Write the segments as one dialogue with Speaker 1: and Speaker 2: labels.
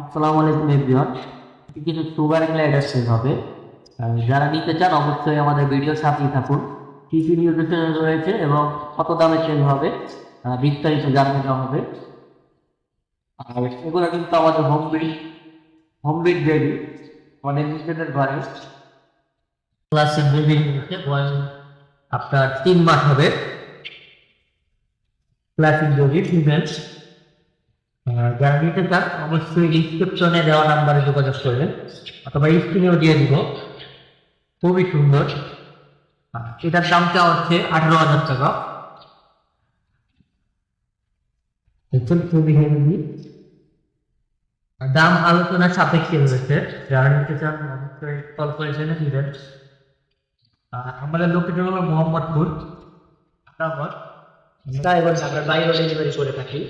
Speaker 1: আসসালামু আলাইকুম এভরিওয়ান। কিছু সুগার গ্লাইডার সেল হবে যারা নিতে চান, অবশ্যই আমাদের ভিডিও সাথেই থাকুন। কী কী নিউট্রিশন রয়েছে এবং কত দামে সেল হবে বিস্তারিত জানিয়ে দেওয়া হবে। আর এগুলো কিন্তু আমাদের home bred home bred baby আমাদের নিজেদের ঘরে। বয়স আপনার তিন মাস হবে। ক্লাসিক বেবি ফিমেল আর যারা নিতে চান অবশ্যই ডিসক্রিপশনে দেওয়া নাম্বারে যোগাযোগ করবেন। অথবা স্ক্রিনেও দিয়ে দিব। খুবই সুন্দর। এটার দামটা হচ্ছে আঠারো হাজার টাকা। দেখুন খুবই হেভি দাম আলোচনা সাপেক্ষে রয়েছে। যারা নিতে চান, অবশ্যই কল করে জেনে নেবেন। আর আমাদের লোকেশন হলো মোহাম্মদপুর। আমরা এবার ঢাকার বাইরে ডেলিভারি করে থাকি।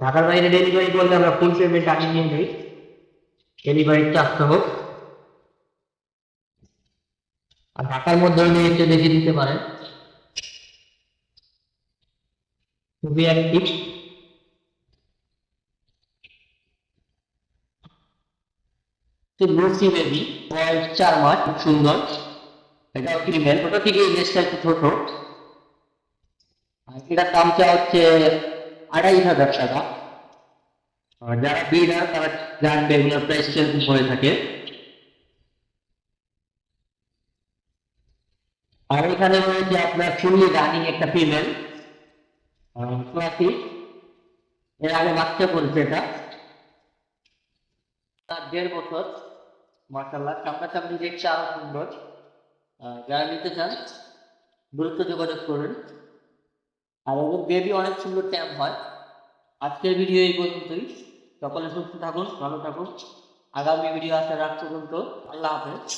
Speaker 1: ঢাকার বাইরে ডেলিভারি করলে আমরা ফুল পেমেন্ট আগে নিয়ে নিই। ডেলিভারি চার্জ হোক। আর ঢাকার মধ্যে নিয়ে একটু দেখে দিতে পারেন। খুবই অ্যাক্টিভ লুসি বেবি চার মাস, খুব সুন্দর। এটা ফিমেল ওটা থেকে ইংলিশটা একটু ছোট। আর এটার দামটা হচ্ছে আড়াই হাজার টাকা যারা বিডার তারা জানবে এগুলোর প্রাইস কীরকম হয়ে থাকে। আর এখানে রয়েছে আপনার ফুললি রানিং একটা ফিমেল এর আগে বাচ্চা করেছে এটা। তার দেড় বছর। মার্শাল্লাহ সামনাসামনি দেখতে আরও সুন্দর। যারা নিতে চান, দ্রুত যোগাযোগ করুন। আর ওর বেবি অনেক সুন্দর ট্যাপ হয়। আজকের ভিডিও এই পর্যন্তই। সকলে সুস্থ থাকুন, ভালো থাকুন। আগামী ভিডিও আসার রাখ পর্যন্ত। আল্লাহ হাফেজ।